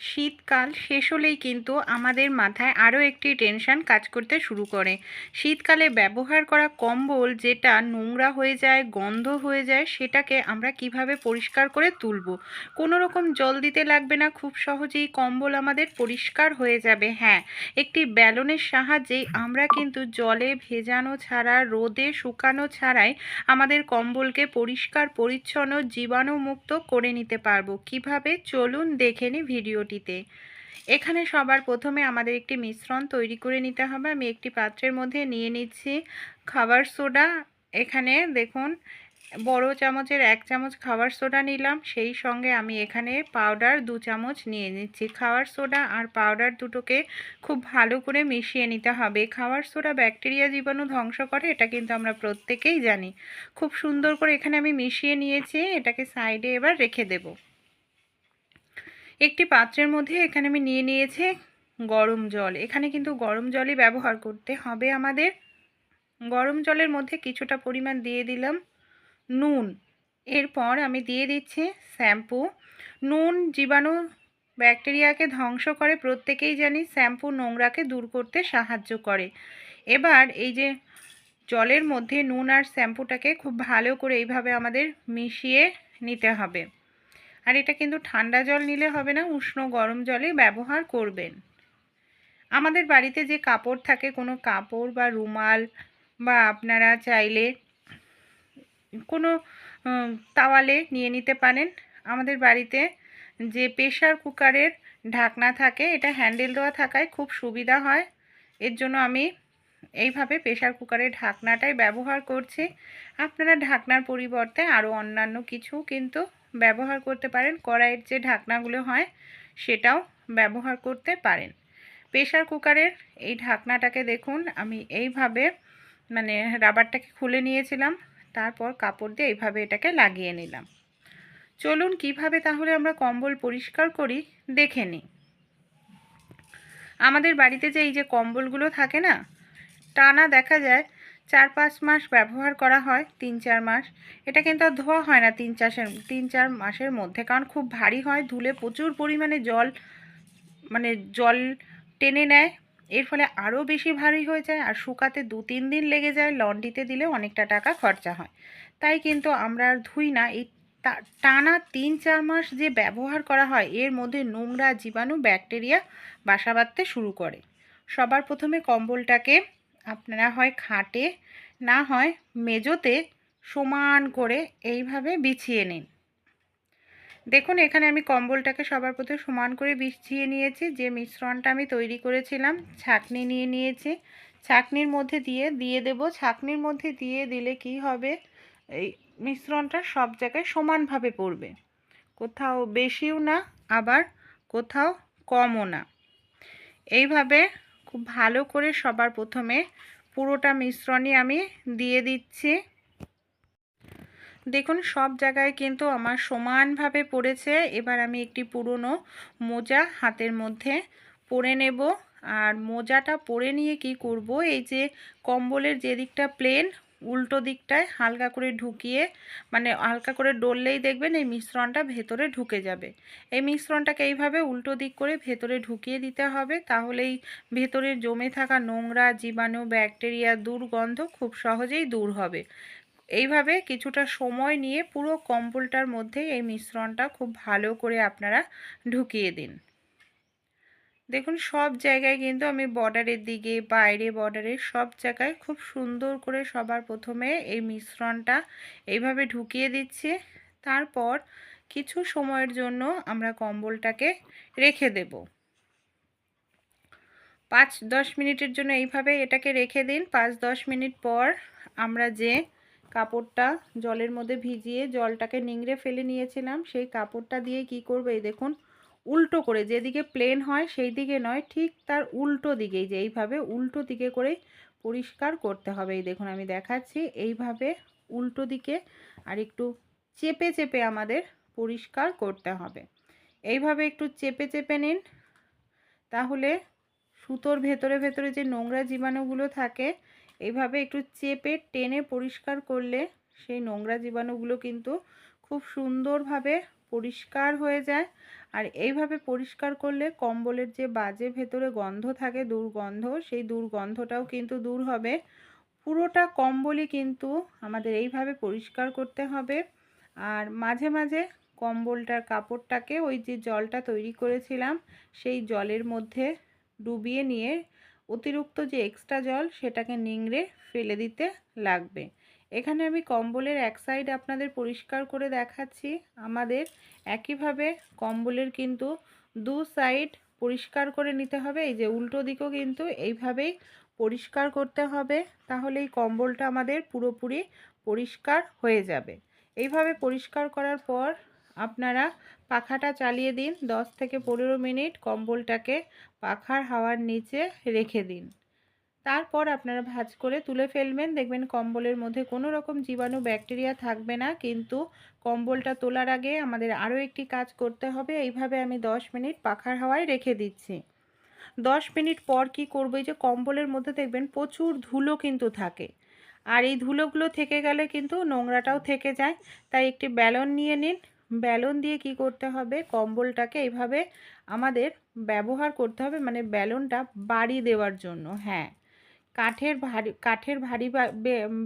শীতকাল শেষ হলেই কিন্তু আমাদের মাথায় আরও একটি টেনশন কাজ করতে শুরু করে। শীতকালে ব্যবহার করা কম্বল যেটা নোংরা হয়ে যায়, গন্ধ হয়ে যায়, সেটাকে আমরা কীভাবে পরিষ্কার করে তুলব? কোনো রকম জল দিতে লাগবে না, খুব সহজেই কম্বল আমাদের পরিষ্কার হয়ে যাবে হ্যাঁ। একটি ব্যালনের সাহায্যেই আমরা কিন্তু জলে ভেজানো ছাড়া, রোদে শুকানো ছাড়াই আমাদের কম্বলকে পরিষ্কার, পরিচ্ছন্ন, জীবাণুমুক্ত করে নিতে পারব। কীভাবে? চলুন দেখে নিই ভিডিওটিতে এখানে সবার প্রথমে আমাদের একটি মিশ্রণ তৈরি করে নিতে হবে। আমি একটি পাত্রের মধ্যে নিয়ে নিচ্ছি খাবার সোডা। এখানে দেখুন, বড় চামচের এক চামচ খাবার সোডা নিলাম। সেই সঙ্গে আমি এখানে পাউডার দু চামচ নিয়ে নিচ্ছি খাবার সোডা। আর পাউডার দুটোকে খুব ভালো করে মিশিয়ে নিতে হবে। খাবার সোডা ব্যাকটেরিয়া জীবাণু ধ্বংস করে, এটা কিন্তু আমরা প্রত্যেকেই জানি। খুব সুন্দর করে এখানে আমি মিশিয়ে নিয়েছি। এটাকে সাইডে এবার রেখে দেব। একটি পাত্রের মধ্যে এখানে আমি নিয়ে নিয়েছি গরম জল। এখানে কিন্তু গরম জলই ব্যবহার করতে হবে আমাদের। গরম জলের মধ্যে কিছুটা পরিমাণ দিয়ে দিলাম নুন। এরপর আমি দিয়ে দিচ্ছি শ্যাম্পু। নুন জীবাণু ব্যাকটেরিয়াকে ধ্বংস করে প্রত্যেকেই জানি শ্যাম্পু নোংরাকে দূর করতে সাহায্য করে। এবার এই যে জলের মধ্যে নুন আর শ্যাম্পুটাকে খুব ভালো করে এইভাবে আমাদের মিশিয়ে নিতে হবে। আর এটা কিন্তু ঠান্ডা জল নিলে হবে না, উষ্ণ গরম জলে ব্যবহার করবেন। আমাদের বাড়িতে যে কাপড় থাকে, কোনো কাপড় বা রুমাল বা আপনারা চাইলে কোনো তাওয়ালে নিয়ে নিতে পারেন। আমাদের বাড়িতে যে প্রেশার কুকারের ঢাকনা থাকে, এটা হ্যান্ডেল দেওয়া থাকায় খুব সুবিধা হয়। এর জন্য আমি এইভাবে প্রেশার কুকারের ঢাকনাটাই ব্যবহার করছি। আপনারা ঢাকনার পরিবর্তে আরও অন্যান্য কিছু কিন্তু ব্যবহার করতে পারেন। কড়াইয়ের যে ঢাকনাগুলো হয়, সেটাও ব্যবহার করতে পারেন। প্রেশার কুকারের এই ঢাকনাটাকে দেখুন, আমি এইভাবে মানে রাবারটাকে খুলে নিয়েছিলাম, তারপর কাপড় দিয়ে এইভাবে এটাকে লাগিয়ে নিলাম। চলুন কীভাবে তাহলে আমরা কম্বল পরিষ্কার করি, দেখে নিই। আমাদের বাড়িতে যে এই যে কম্বলগুলো থাকে না, টানা দেখা যায় চার পাঁচ মাস ব্যবহার করা হয় তিন চার মাস। এটা কিন্তু আর ধোয়া হয় না তিন চাষের তিন চার মাসের মধ্যে। কারণ খুব ভারী হয়, ধুলে প্রচুর পরিমাণে জল মানে জল টেনে নেয়। এর ফলে আরও বেশি ভারী হয়ে যায় আর শুকাতে দু তিন দিন লেগে যায় লন্ড্রিতে দিলে অনেকটা টাকা খরচা হয়। তাই কিন্তু আমরা আর ধুই না। এই টানা তিন চার মাস যে ব্যবহার করা হয়, এর মধ্যে নোংরা জীবাণু, ব্যাকটেরিয়া বাসা বাঁধতে শুরু করে। সবার প্রথমে কম্বলটাকে আপনারা হয় খাটে, না হয় মেজোতে সমান করে এইভাবে বিছিয়ে নিন। দেখুন, এখানে আমি কম্বলটাকে সবার প্রথমে সমান করে বিছিয়ে নিয়েছি। যে মিশ্রণটা আমি তৈরি করেছিলাম, ছাকনি নিয়ে নিয়েছি। ছাকনির মধ্যে দিয়ে দিয়ে দেব। ছাকনির মধ্যে দিয়ে দিলে কি হবে? এই মিশ্রণটা সব জায়গায় সমানভাবে পড়বে। কোথাও বেশিও না, আবার কোথাও কমও না। এইভাবে খুব ভালো করে সবার প্রথমে পুরোটা মিশ্রণই আমি দিয়ে দিচ্ছি। দেখুন, সব জায়গায় কিন্তু আমার সমানভাবে পড়েছে। এবার আমি একটি পুরনো মোজা হাতের মধ্যে পরে নেব। আর মোজাটা পরে নিয়ে কি করব? এই যে কম্বলের যে দিকটা প্লেন উল্টো দিকটায় হালকা করে ঢুকিয়ে মানে হালকা করে ডললেই দেখবেন এই মিশ্রণটা ভেতরে ঢুকে যাবে। এই মিশ্রণটাকে এইভাবে উল্টো দিক করে ভেতরে ঢুকিয়ে দিতে হবে, তাহলেই ভেতরে জমে থাকা নোংরা, জীবাণু, ব্যাকটেরিয়া, দুর্গন্ধ খুব সহজেই দূর হবে। এইভাবে কিছুটা সময় নিয়ে পুরো কম্বলটার মধ্যে এই মিশ্রণটা খুব ভালো করে আপনারা ঢুকিয়ে দিন। দেখুন, সব জায়গায় কিন্তু আমি বর্ডারের দিকে, বাইরে বর্ডারের সব জায়গায় খুব সুন্দর করে সবার প্রথমে এই মিশ্রণটা এইভাবে ঢুকিয়ে দিচ্ছি। তারপর কিছু সময়ের জন্য আমরা কম্বলটাকে রেখে দেব। পাঁচ দশ মিনিটের জন্য এইভাবে এটাকে রেখে দিন। পাঁচ দশ মিনিট পর আমরা যে কাপড়টা জলের মধ্যে ভিজিয়ে জলটাকে নিংড়ে ফেলে নিয়েছিলাম, সেই কাপড়টা দিয়ে কি করবে? এই দেখুন উল্টো করে, যেদিকে প্লেন হয় সেই দিকে নয়, ঠিক তার উল্টো দিকেই যে এইভাবে উল্টো দিকে করে পরিষ্কার করতে হবে। এই দেখুন, আমি দেখাচ্ছি এইভাবে উল্টো দিকে আর একটু চেপে চেপে আমাদের পরিষ্কার করতে হবে। এইভাবে একটু চেপে চেপে নিন, তাহলে সুতোর ভেতরে ভেতরে যে নোংরা জীবাণুগুলো থাকে, এইভাবে একটু চেপে, টেনে পরিষ্কার করলে সেই নোংরা জীবাণুগুলো কিন্তু খুব সুন্দরভাবে পরিষ্কার হয়ে যায়। আর এইভাবে পরিষ্কার করলে কম্বলের যে বাজে ভেতরে গন্ধ থাকে, দুর্গন্ধ, সেই দুর্গন্ধটাও কিন্তু দূর হবে। পুরোটা কম্বলই কিন্তু আমাদের এইভাবে পরিষ্কার করতে হবে। আর মাঝে মাঝে কম্বলটার কাপড়টাকে ওই যে জলটা তৈরি করেছিলাম, সেই জলের মধ্যে ডুবিয়ে নিয়ে অতিরিক্ত যে এক্সট্রা জল, সেটাকে নিংড়ে ফেলে দিতে লাগবে। এখানে আমি কম্বলের এক সাইড আপনাদের পরিষ্কার করে দেখাচ্ছি। আমাদের একইভাবে কম্বলের কিন্তু দু সাইড পরিষ্কার করে নিতে হবে। এই যে উল্টো দিকও কিন্তু এইভাবেই পরিষ্কার করতে হবে। তাহলে এই কম্বলটা আমাদের পুরোপুরি পরিষ্কার হয়ে যাবে। এইভাবে পরিষ্কার করার পর আপনারা পাখাটা চালিয়ে দিন। দশ থেকে পনেরো মিনিট কম্বলটাকে পাখার হাওয়ার নিচে রেখে দিন। তারপর আপনারা ভাজ করে তুলে ফেলবেন। দেখবেন কম্বলের মধ্যে কোনো রকম জীবাণু, ব্যাকটেরিয়া থাকবে না। কিন্তু কম্বলটা তোলার আগে আমাদের আরও একটি কাজ করতে হবে। এইভাবে আমি দশ মিনিট পাখার হাওয়ায় রেখে দিচ্ছি। দশ মিনিট পর কি করব? যে কম্বলের মধ্যে দেখবেন প্রচুর ধুলো কিন্তু থাকে। আর এই ধুলোগুলো থেকে গেলে কিন্তু নোংরাটাও থেকে যায়। তাই একটি ব্যালন নিয়ে নিন। ব্যালন দিয়ে কি করতে হবে? কম্বলটাকে এইভাবে আমাদের ব্যবহার করতে হবে। মানে ব্যালনটা বাড়ি দেওয়ার জন্য। হ্যাঁ। কাঠের ভারী কাঠের ভারী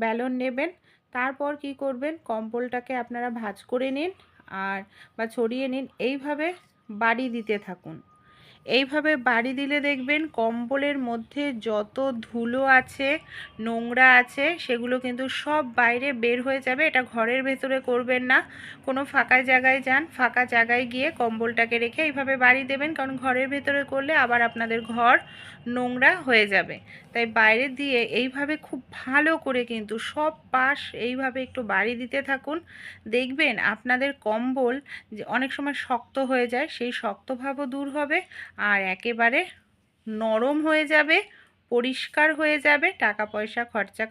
ব্যালন নেবেন। তারপর কি করবেন? কম্বলটাকে আপনারা ভাঁজ করে নিন আর, বা ছড়িয়ে নিন। এইভাবে বাড়ি দিতে থাকুন। এইভাবে বাড়ি দিলে দেখবেন কম্বলের মধ্যে যত ধুলো আছে, নোংরা আছে, সেগুলো কিন্তু সব বাইরে বের হয়ে যাবে। এটা ঘরের ভেতরে করবেন না। কোনো ফাঁকা জায়গায় যান, ফাঁকা জায়গায় গিয়ে কম্বলটাকে রেখে এইভাবে বাড়ি দেবেন, কারণ ঘরের ভেতরে করলে আবার আপনাদের ঘর নোংরা হয়ে যাবে। তাই বাইরে দিয়ে এইভাবে খুব ভালো করে কিন্তু সব পাশ এইভাবে একটু বাড়ি দিতে থাকুন। দেখবেন আপনাদের কম্বল যে অনেক সময় শক্ত হয়ে যায়, সেই শক্তভাবও দূর হবে। আর একেবারে নরম হয়ে যাবে পরিষ্কার হয়ে যাবে টাকা পয়সা খরচা